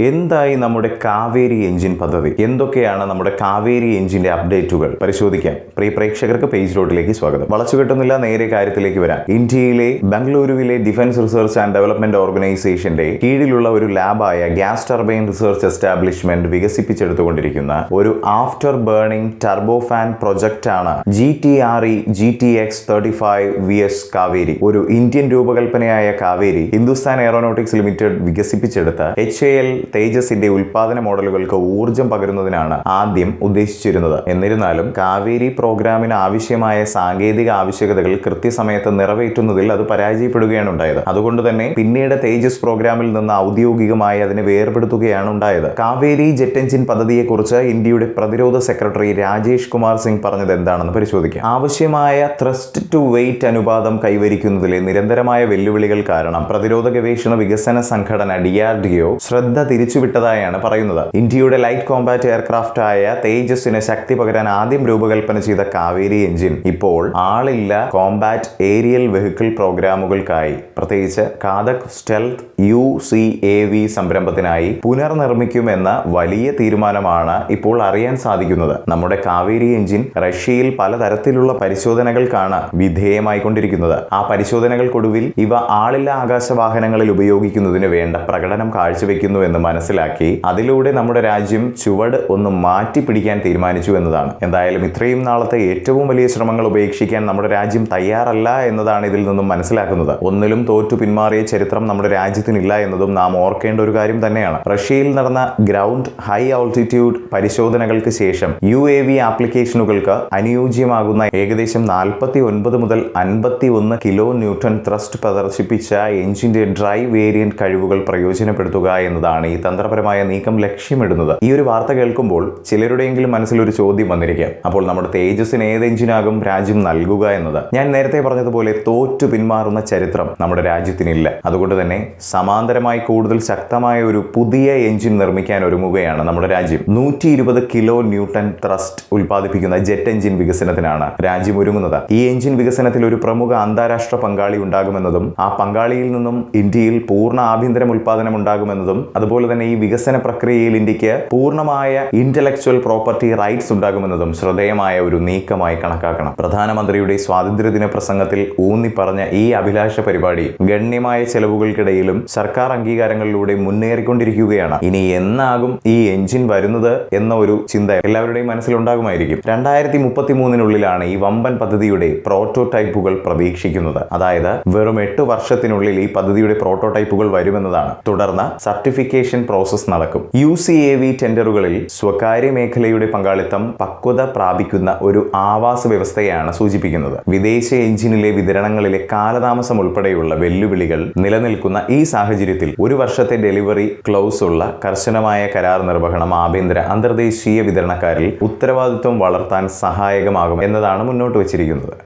എന്തായി നമ്മുടെ കാവേരി എഞ്ചിൻ പദ്ധതി? എന്തൊക്കെയാണ് നമ്മുടെ കാവേരി എഞ്ചിന്റെ അപ്ഡേറ്റുകൾ? പരിശോധിക്കാം. പ്രിയ പ്രേക്ഷകർക്ക് പേജ് റോഡിലേക്ക് സ്വാഗതം വളച്ചുകെട്ടുന്നില്ല നേരെ കാര്യത്തിലേക്ക് വരാം. ഇന്ത്യയിലെ ബംഗളൂരുവിലെ ഡിഫൻസ് റിസർച്ച് ആൻഡ് ഡെവലപ്മെന്റ് ഓർഗനൈസേഷന്റെ കീഴിലുള്ള ഒരു ലാബായ ഗ്യാസ് ടർബൈൻ റിസർച്ച് എസ്റ്റാബ്ലിഷ്മെന്റ് വികസിപ്പിച്ചെടുത്തുകൊണ്ടിരിക്കുന്ന ഒരു after burning turbo fan project ആണ് G T R E G T X thirty five V S Kaveri. ഒരു ഇന്ത്യൻ രൂപകൽപ്പനയായ കാവേരി ഹിന്ദുസ്ഥാൻ എയറോനോട്ടിക്സ് ലിമിറ്റഡ് വികസിപ്പിച്ചെടുത്ത എച്ച് എ എൽ തേജസിന്റെ ഉൽപാദന മോഡലുകൾക്ക് ഊർജം പകരുന്നതിനാണ് ആദ്യം ഉദ്ദേശിച്ചിരുന്നത്. എന്നിരുന്നാലും കാവേരി പ്രോഗ്രാമിന് ആവശ്യമായ സാങ്കേതിക ആവശ്യകതകൾ കൃത്യസമയത്ത് നിറവേറ്റുന്നതിൽ അത് പരാജയപ്പെടുകയാണ് ഉണ്ടായത്. അതുകൊണ്ട് തന്നെ പിന്നീട് തേജസ് പ്രോഗ്രാമിൽ നിന്ന് ഔദ്യോഗികമായി അതിനെ വേർപെടുത്തുകയാണ് ഉണ്ടായത്. കാവേരി ജെറ്റ് എഞ്ചിൻ പദ്ധതിയെക്കുറിച്ച് ഇന്ത്യയുടെ പ്രതിരോധ സെക്രട്ടറി രാജേഷ് കുമാർ സിംഗ് പറഞ്ഞത് എന്താണെന്ന് പരിശോധിക്കാം. ആവശ്യമായ ത്രസ്റ്റ് ടു വെയിറ്റ് അനുപാതം കൈവരിക്കുന്നതിലെ നിരന്തരമായ വെല്ലുവിളികൾ കാരണം പ്രതിരോധ ഗവേഷണ വികസന സംഘടന ഡിആർഡിഒ ശ്രദ്ധ തിരിച്ചുവിട്ടതായാണ് പറയുന്നത്. ഇന്ത്യയുടെ ലൈറ്റ് കോമ്പാറ്റ് എയർക്രാഫ്റ്റ് ആയ തേജസ്സിന് ശക്തി പകരാൻ ആദ്യം രൂപകൽപ്പന ചെയ്ത കാവേരി എഞ്ചിൻ ഇപ്പോൾ ആളില്ല കോമ്പാറ്റ് ഏരിയൽ വെഹിക്കിൾ പ്രോഗ്രാമുകൾക്കായി. പ്രത്യേകിച്ച് Ghatak stealth U C A V സംരംഭത്തിനായി പുനർനിർമ്മിക്കുമെന്ന വലിയ തീരുമാനമാണ് ഇപ്പോൾ അറിയാൻ സാധിക്കുന്നത്. നമ്മുടെ കാവേരി എഞ്ചിൻ റഷ്യയിൽ പലതരത്തിലുള്ള പരിശോധനകൾക്കാണ് വിധേയമായിക്കൊണ്ടിരിക്കുന്നത് ആ പരിശോധനകൾക്കൊടുവിൽ ഇവ ആളില്ല ആകാശ വാഹനങ്ങളിൽ ഉപയോഗിക്കുന്നതിന് വേണ്ട പ്രകടനം കാഴ്ചവെക്കുന്നു എന്ന് മനസ്സിലാക്കി അതിലൂടെ നമ്മുടെ രാജ്യം ചുവട് ഒന്ന് മാറ്റി പിടിക്കാൻ തീരുമാനിച്ചു എന്നതാണ്. എന്തായാലും ഇത്രയും നാളത്തെ ഏറ്റവും വലിയ ശ്രമങ്ങൾ ഉപേക്ഷിക്കാൻ നമ്മുടെ രാജ്യം തയ്യാറല്ല എന്നതാണ് ഇതിൽ നിന്നും മനസ്സിലാക്കുന്നത്. ഒന്നിലും തോറ്റു പിന്മാറിയ ചരിത്രം നമ്മുടെ രാജ്യത്തിനില്ല എന്നതും നാം ഓർക്കേണ്ട ഒരു കാര്യം തന്നെയാണ്. റഷ്യയിൽ നടന്ന ഗ്രൗണ്ട് ഹൈ ആൾട്ടിറ്റ്യൂഡ് പരിശോധനകൾക്ക് ശേഷം യു എ വി ആപ്ലിക്കേഷനുകൾക്ക് അനുയോജ്യമാകുന്ന ഏകദേശം നാൽപ്പത്തി ഒൻപത് മുതൽ അൻപത്തി ഒന്ന് കിലോ ന്യൂട്ടൺ ത്രസ്റ്റ് പ്രദർശിപ്പിച്ച എഞ്ചിന്റെ ഡ്രൈവ് വേരിയന്റ് കഴിവുകൾ പ്രയോജനപ്പെടുത്തുക എന്നതാണ് തന്ത്രപരമായ നീക്കം ലക്ഷ്യമിടുന്നത്. ഈ ഒരു വാർത്ത കേൾക്കുമ്പോൾ ചിലരുടെയെങ്കിലും മനസ്സിൽ ഒരു ചോദ്യം വന്നിരിക്കാം. അപ്പോൾ നമ്മുടെ തേജസ്സിന് ഏത് എഞ്ചിനാകും രാജ്യം നൽകുക എന്നത്? ഞാൻ നേരത്തെ പറഞ്ഞതുപോലെ തോറ്റു പിന്മാറുന്ന ചരിത്രം നമ്മുടെ രാജ്യത്തിനില്ല. അതുകൊണ്ട് തന്നെ സമാന്തരമായി കൂടുതൽ ശക്തമായ ഒരു പുതിയ എഞ്ചിൻ നിർമ്മിക്കാൻ ഒരുങ്ങുകയാണ് നമ്മുടെ രാജ്യം. നൂറ്റി ഇരുപത് കിലോ ന്യൂട്ടൺ ത്രസ്റ്റ് ഉൽപ്പാദിപ്പിക്കുന്ന ജെറ്റ് എഞ്ചിൻ വികസനത്തിനാണ് രാജ്യം ഒരുങ്ങുന്നത്. ഈ എഞ്ചിൻ വികസനത്തിൽ ഒരു പ്രമുഖ അന്താരാഷ്ട്ര പങ്കാളി ഉണ്ടാകുമെന്നതും ആ പങ്കാളിയിൽ നിന്നും ഇന്ത്യയിൽ പൂർണ ആഭ്യന്തരം ഉൽപ്പാദനം ഉണ്ടാകുമെന്നതും അതുപോലെ തന്നെ ഈ വികസന പ്രക്രിയയിൽ ഇന്ത്യയ്ക്ക് പൂർണമായ ഇന്റലക്ച്വൽ പ്രോപ്പർട്ടി റൈറ്റ്സ് ഉണ്ടാകുമെന്നതും ശ്രദ്ധേയമായ ഒരു നീക്കമായി കണക്കാക്കണം. പ്രധാനമന്ത്രിയുടെ സ്വാതന്ത്ര്യദിന പ്രസംഗത്തിൽ ഊന്നി പറഞ്ഞ ഈ അഭിലാഷ പരിപാടി ഗണ്യമായ ചെലവുകൾക്കിടയിലും സർക്കാർ അംഗീകാരങ്ങളിലൂടെ മുന്നേറിക്കൊണ്ടിരിക്കുകയാണ്. ഇനി എന്നാകും ഈ എഞ്ചിൻ വരുന്നത് എന്ന ഒരു ചിന്ത എല്ലാവരുടെയും മനസ്സിലുണ്ടാകുമായിരിക്കും. രണ്ടായിരത്തി മുപ്പത്തി മൂന്നിനുള്ളിലാണ് ഈ വമ്പൻ പദ്ധതിയുടെ പ്രോട്ടോടൈപ്പുകൾ പ്രതീക്ഷിക്കുന്നത്. അതായത് വെറും എട്ട് വർഷത്തിനുള്ളിൽ ഈ പദ്ധതിയുടെ പ്രോട്ടോടൈപ്പുകൾ വരുമെന്നതാണ്. തുടർന്ന് സർട്ടിഫിക്കേഷൻ പ്രോസസ് നടക്കും. യു സി എ വി ടെൻഡറുകളിൽ സ്വകാര്യ മേഖലയുടെ പങ്കാളിത്തം പക്വത പ്രാപിക്കുന്ന ഒരു ആവാസ വ്യവസ്ഥയാണ് സൂചിപ്പിക്കുന്നത്. വിദേശ എഞ്ചിനിലെ വിതരണങ്ങളിലെ കാലതാമസം ഉൾപ്പെടെയുള്ള വെല്ലുവിളികൾ നിലനിൽക്കുന്ന ഈ സാഹചര്യത്തിൽ ഒരു വർഷത്തെ ഡെലിവറി ക്ലോസ് ഉള്ള കർശനമായ കരാർ നിർവഹണം ആഭ്യന്തര അന്തർദേശീയ വിതരണക്കാരിൽ ഉത്തരവാദിത്വം വളർത്താൻ സഹായകമാകും എന്നതാണ് മുന്നോട്ട് വച്ചിരിക്കുന്നത്.